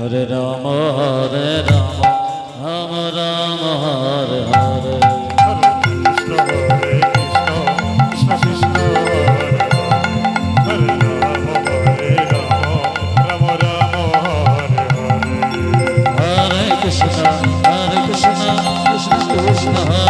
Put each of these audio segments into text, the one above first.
হরে রাম হরে Ram Ram Ram Hare Hare Krishna, Hare Krishna, Krishna Krishna, Hare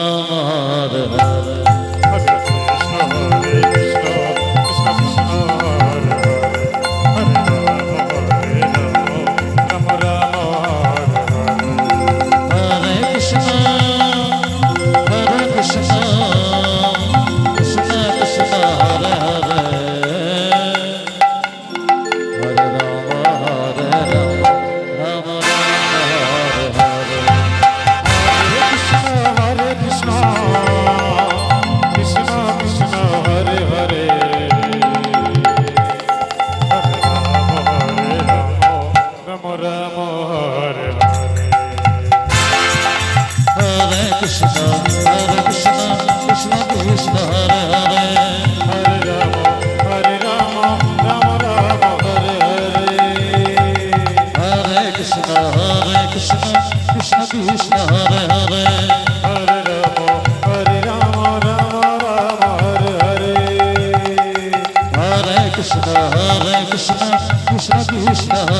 আমার কৃষ্ণ।